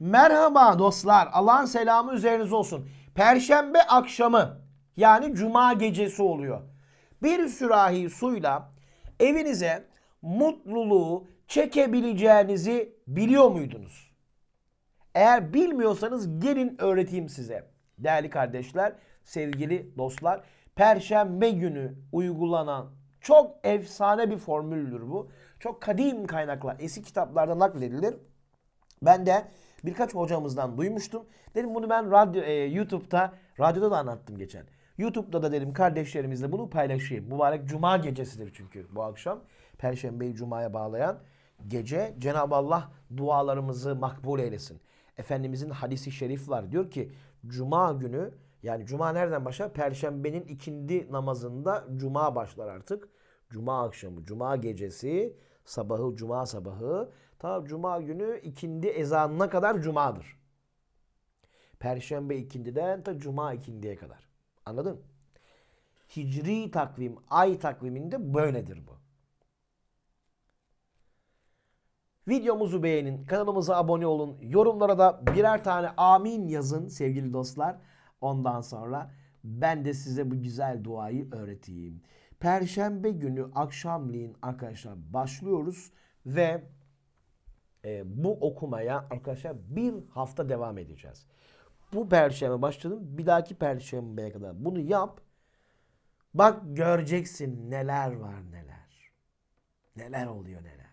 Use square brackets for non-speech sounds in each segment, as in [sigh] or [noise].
Merhaba dostlar. Allah'ın selamı üzerinize olsun. Perşembe akşamı yani cuma gecesi oluyor. Bir sürahi suyla evinize mutluluğu çekebileceğinizi biliyor muydunuz? Eğer bilmiyorsanız gelin öğreteyim size. Değerli kardeşler, sevgili dostlar, Perşembe günü uygulanan çok efsane bir formüldür bu. Çok kadim kaynaklar, eski kitaplarda nakledilir. Ben de birkaç hocamızdan duymuştum. Dedim bunu ben radyo, e, YouTube'da, radyoda da anlattım geçen. YouTube'da da dedim kardeşlerimizle bunu paylaşayım. Mübarek Cuma gecesidir çünkü bu akşam. Perşembeyi Cuma'ya bağlayan gece Cenab-ı Allah dualarımızı makbul eylesin. Efendimizin hadisi şerif var. Diyor ki Cuma günü yani Cuma nereden başlar? Perşembenin ikindi namazında Cuma başlar artık. Cuma akşamı, Cuma gecesi, sabahı, Cuma sabahı. Ta Cuma günü ikindi ezanına kadar Cuma'dır. Perşembe ikindiden ta Cuma ikindiye kadar. Anladın? Hicri takvim, ay takviminde böyledir bu. Videomuzu beğenin, kanalımıza abone olun, yorumlara da birer tane amin yazın sevgili dostlar. Ondan sonra ben de size bu güzel duayı öğreteyim. Perşembe günü akşamleyin arkadaşlar başlıyoruz ve e, bu okumaya arkadaşlar bir hafta devam edeceğiz. Bu perşembe başladım. Bir dahaki perşembeye kadar bunu yap. Bak göreceksin neler var neler. Neler oluyor neler.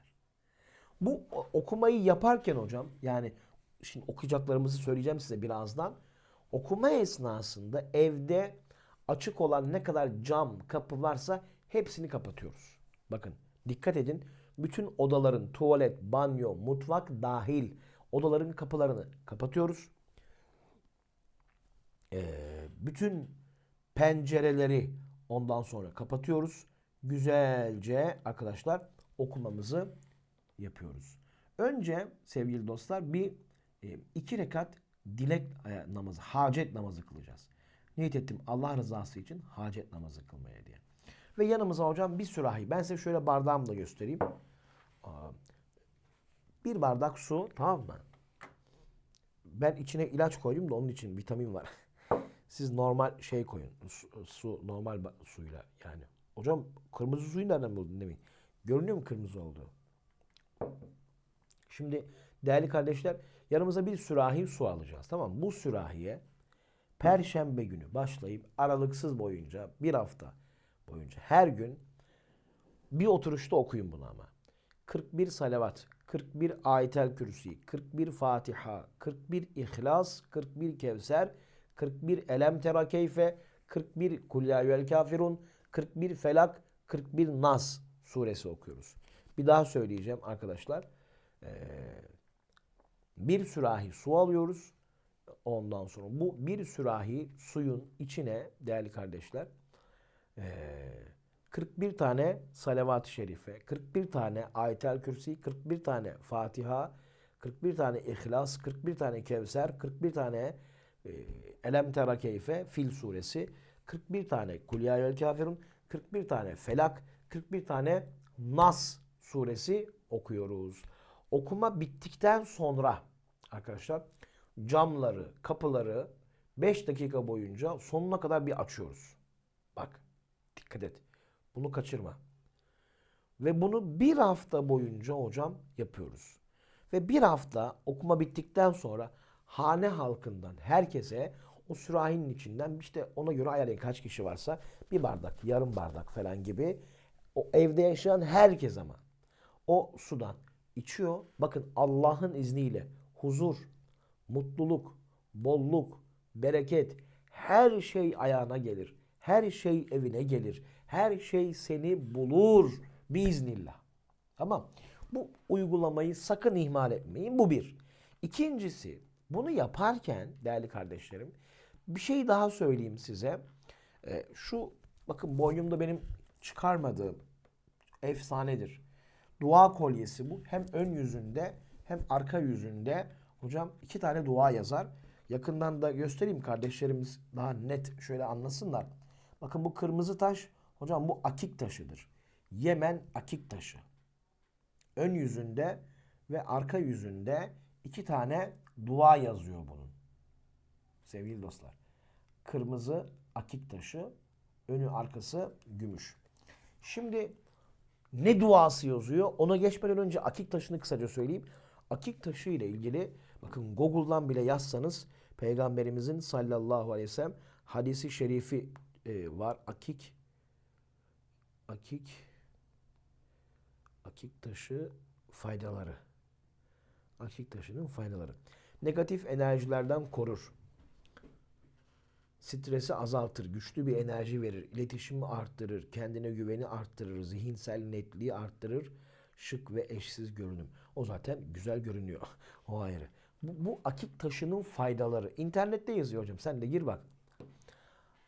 Bu okumayı yaparken hocam yani şimdi okuyacaklarımızı söyleyeceğim size birazdan. Okuma esnasında evde açık olan ne kadar cam, kapı varsa hepsini kapatıyoruz. Bakın dikkat edin. Bütün odaların tuvalet, banyo, mutfak dahil odaların kapılarını kapatıyoruz. Ee, bütün pencereleri ondan sonra kapatıyoruz. Güzelce arkadaşlar okumamızı yapıyoruz. Önce sevgili dostlar bir e, iki rekat dilek e, namazı, hacet namazı kılacağız. Niyet ettim Allah rızası için hacet namazı kılmaya diye. Ve yanımıza hocam bir sürahi. Ben size şöyle bardağımı da göstereyim. Bir bardak su tamam mı? Ben içine ilaç koydum da onun için vitamin var. [laughs] Siz normal şey koyun. Su, su normal suyla yani. Hocam kırmızı suyu nereden buldun demeyin. Görünüyor mu kırmızı olduğu? Şimdi değerli kardeşler yanımıza bir sürahi su alacağız. Tamam mı? Bu sürahiye perşembe günü başlayıp aralıksız boyunca bir hafta boyunca her gün bir oturuşta okuyun bunu ama. 41 salavat, 41 ayetel kürsi, 41 Fatiha, 41 İhlas, 41 Kevser, 41 Elem tera keyfe, 41 Kul ya eyyuhel kafirun, 41 Felak, 41 Nas suresi okuyoruz. Bir daha söyleyeceğim arkadaşlar. Ee, bir sürahi su alıyoruz. Ondan sonra bu bir sürahi suyun içine değerli kardeşler ee, 41 tane salavat-ı şerife, 41 tane ayetel kürsi, 41 tane Fatiha, 41 tane İhlas, 41 tane Kevser, 41 tane e, Elem tera keyfe Fil suresi, 41 tane Kul ya eyyuhel kafirun, 41 tane Felak, 41 tane Nas suresi okuyoruz. Okuma bittikten sonra arkadaşlar camları, kapıları 5 dakika boyunca sonuna kadar bir açıyoruz. Bak dikkat et. Bunu kaçırma. Ve bunu bir hafta boyunca hocam yapıyoruz. Ve bir hafta okuma bittikten sonra hane halkından herkese o sürahinin içinden işte ona göre ayarlayın kaç kişi varsa bir bardak, yarım bardak falan gibi o evde yaşayan herkes ama o sudan içiyor. Bakın Allah'ın izniyle huzur, mutluluk, bolluk, bereket her şey ayağına gelir. Her şey evine gelir. Her şey seni bulur biiznillah. Tamam. Bu uygulamayı sakın ihmal etmeyin. Bu bir. İkincisi bunu yaparken değerli kardeşlerim bir şey daha söyleyeyim size. Ee, şu bakın boynumda benim çıkarmadığım efsanedir. Dua kolyesi bu. Hem ön yüzünde hem arka yüzünde hocam iki tane dua yazar. Yakından da göstereyim kardeşlerimiz daha net şöyle anlasınlar. Bakın bu kırmızı taş hocam bu akik taşıdır. Yemen akik taşı. Ön yüzünde ve arka yüzünde iki tane dua yazıyor bunun. Sevgili dostlar. Kırmızı akik taşı, önü arkası gümüş. Şimdi ne duası yazıyor? Ona geçmeden önce akik taşını kısaca söyleyeyim. Akik taşı ile ilgili bakın Google'dan bile yazsanız Peygamberimizin sallallahu aleyhi ve sellem hadisi şerifi e, var. Akik akik akik taşı faydaları. Akik taşının faydaları. Negatif enerjilerden korur. Stresi azaltır, güçlü bir enerji verir, iletişimi arttırır, kendine güveni arttırır, zihinsel netliği arttırır, şık ve eşsiz görünüm. O zaten güzel görünüyor. [laughs] O ayrı. Bu, bu akik taşının faydaları. İnternette yazıyor hocam. Sen de gir bak.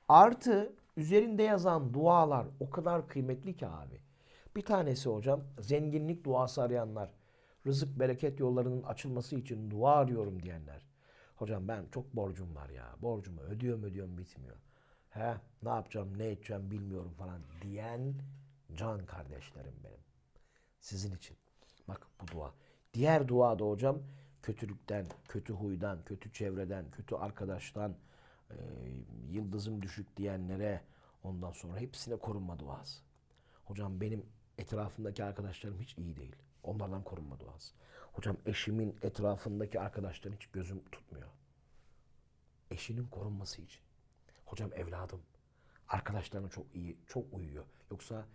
Artı üzerinde yazan dualar o kadar kıymetli ki abi. Bir tanesi hocam zenginlik duası arayanlar, rızık bereket yollarının açılması için dua arıyorum diyenler. Hocam ben çok borcum var ya. Borcumu ödüyorum ödüyorum bitmiyor. He ne yapacağım ne edeceğim bilmiyorum falan diyen can kardeşlerim benim. Sizin için. Bak bu dua. Diğer dua da hocam kötülükten, kötü huydan, kötü çevreden, kötü arkadaştan, e, yıldızım düşük diyenlere ondan sonra hepsine korunma duası. Hocam benim etrafımdaki arkadaşlarım hiç iyi değil. Onlardan korunma duası. Hocam eşimin etrafındaki arkadaşların hiç gözüm tutmuyor. Eşinin korunması için. Hocam evladım arkadaşlarına çok iyi, çok uyuyor. Yoksa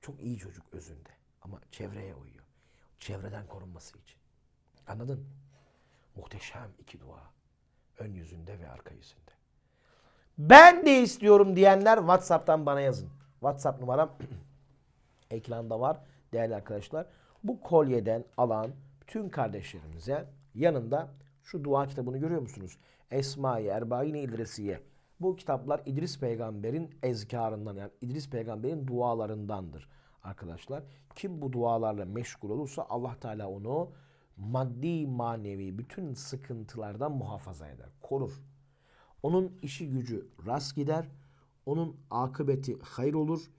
çok iyi çocuk özünde ama çevreye uyuyor. Çevreden korunması için. Anladın? Muhteşem iki dua. Ön yüzünde ve arka yüzünde. Ben de istiyorum diyenler WhatsApp'tan bana yazın. WhatsApp numaram [clears throat] ekranda var değerli arkadaşlar. Bu kolyeden alan bütün kardeşlerimize yanında şu dua kitabını görüyor musunuz? Esma-i Erbain-i İdrisiye. Bu kitaplar İdris peygamberin ezkarından yani İdris peygamberin dualarındandır arkadaşlar. Kim bu dualarla meşgul olursa Allah Teala onu maddi manevi bütün sıkıntılardan muhafaza eder, korur. Onun işi gücü rast gider. Onun akıbeti hayır olur.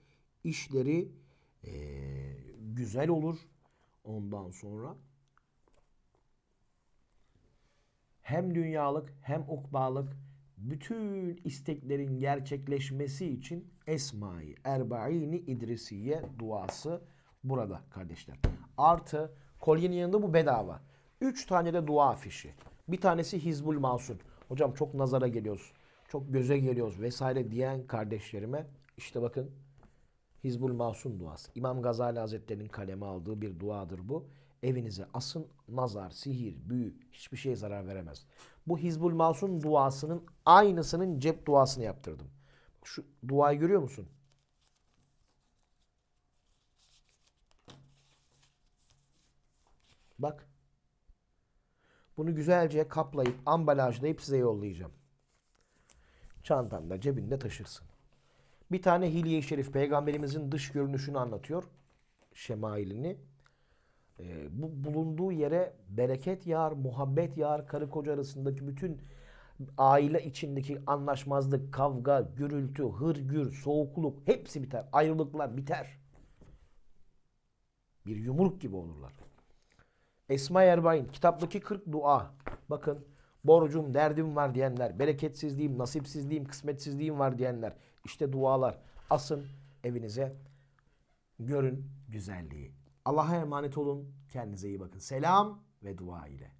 işleri eee, güzel olur. Ondan sonra hem dünyalık hem ukbalık bütün isteklerin gerçekleşmesi için Esma-i Erbaini İdrisiye duası burada kardeşler. Artı kolyenin yanında bu bedava. Üç tane de dua afişi. Bir tanesi Hizbul Masun. Hocam çok nazara geliyoruz. Çok göze geliyoruz vesaire diyen kardeşlerime işte bakın Hizbul Masun duası. İmam Gazali Hazretleri'nin kaleme aldığı bir duadır bu. Evinize asın nazar, sihir, büyü hiçbir şeye zarar veremez. Bu Hizbul Masun duasının aynısının cep duasını yaptırdım. Şu duayı görüyor musun? Bak. Bunu güzelce kaplayıp ambalajlayıp size yollayacağım. Çantanda cebinde taşırsın. Bir tane Hilye-i Şerif peygamberimizin dış görünüşünü anlatıyor. Şemailini. Ee, bu bulunduğu yere bereket yağar, muhabbet yağar. Karı koca arasındaki bütün aile içindeki anlaşmazlık, kavga, gürültü, hırgür, soğukluk hepsi biter. Ayrılıklar biter. Bir yumruk gibi olurlar. Esma Erbain kitaptaki 40 dua. Bakın borcum, derdim var diyenler, bereketsizliğim, nasipsizliğim, kısmetsizliğim var diyenler. İşte dualar. Asın evinize. Görün güzelliği. Allah'a emanet olun. Kendinize iyi bakın. Selam ve dua ile.